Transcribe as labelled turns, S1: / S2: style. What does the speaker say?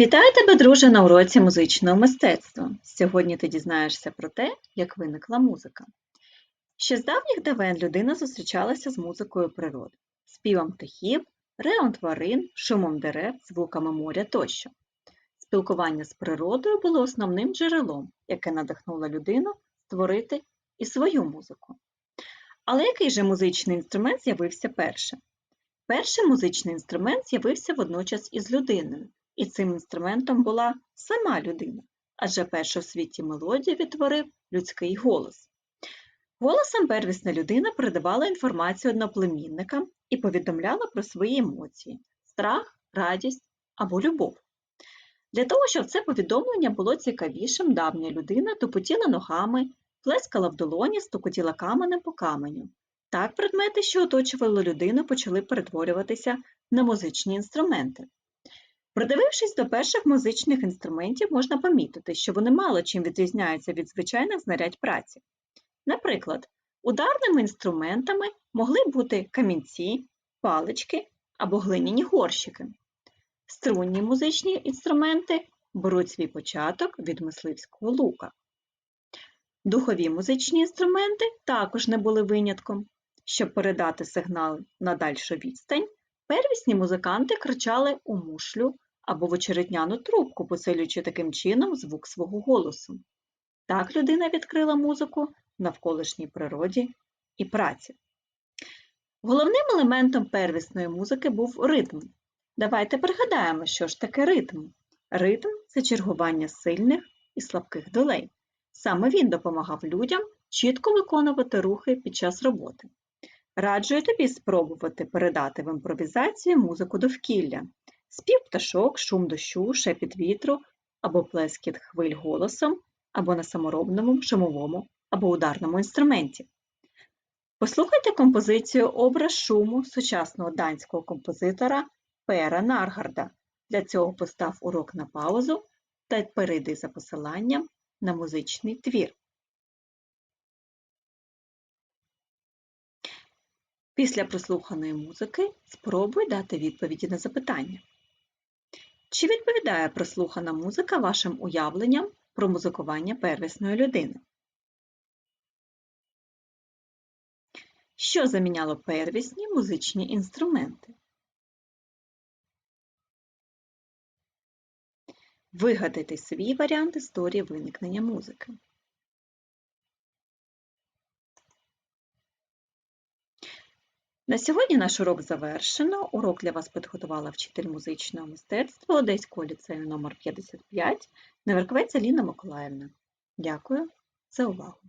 S1: Вітаю тебе, друже, на уроці музичного мистецтва. Сьогодні ти дізнаєшся про те, як виникла музика. Ще з давніх давен людина зустрічалася з музикою природи, співом птахів, ревом тварин, шумом дерев, звуками моря тощо. Спілкування з природою було основним джерелом, яке надихнуло людину створити і свою музику. Але який же музичний інструмент з'явився першим? Перший музичний інструмент з'явився водночас із людиною, і цим інструментом була сама людина, адже першу в світі мелодію відтворив людський голос. Голосом первісна людина передавала інформацію одноплемінникам і повідомляла про свої емоції страх, радість або любов. Для того, щоб це повідомлення було цікавішим, давня людина тупотіла ногами, плескала в долоні, стукотіла каменем по каменю. Так предмети, що оточували людину, почали перетворюватися на музичні інструменти. Придивившись до перших музичних інструментів, можна помітити, що вони мало чим відрізняються від звичайних знарядь праці. Наприклад, ударними інструментами могли бути камінці, палички або глиняні горщики. Струнні музичні інструменти беруть свій початок від мисливського лука. Духові музичні інструменти також не були винятком. Щоб передати сигнал на дальшу відстань, первісні музиканти кричали у мушлю або в очеретняну трубку, посилюючи таким чином звук свого голосу. Так людина відкрила музику навколишній природі і праці. Головним елементом первісної музики був ритм. Давайте пригадаємо, що ж таке ритм. Ритм це чергування сильних і слабких долей. Саме він допомагав людям чітко виконувати рухи під час роботи. Раджую тобі спробувати передати в імпровізацію музику довкілля, спів пташок, шум дощу, шепіт вітру або плескіт хвиль голосом, або на саморобному, шумовому або ударному інструменті. Послухайте композицію Образ шуму сучасного данського композитора Пера Наргарда. Для цього постав урок на паузу та перейди за посиланням на музичний твір. Після прослуханої музики спробуй дати відповіді на запитання. Чи відповідає прослухана музика вашим уявленням про музикування первісної людини? Що заміняло первісні музичні інструменти? Вигадайте свій варіант історії виникнення музики. На сьогодні наш урок завершено. Урок для вас підготувала вчитель музичного мистецтва Одеського ліцею номер 55 Неверковець Аліна Миколаївна. Дякую за увагу!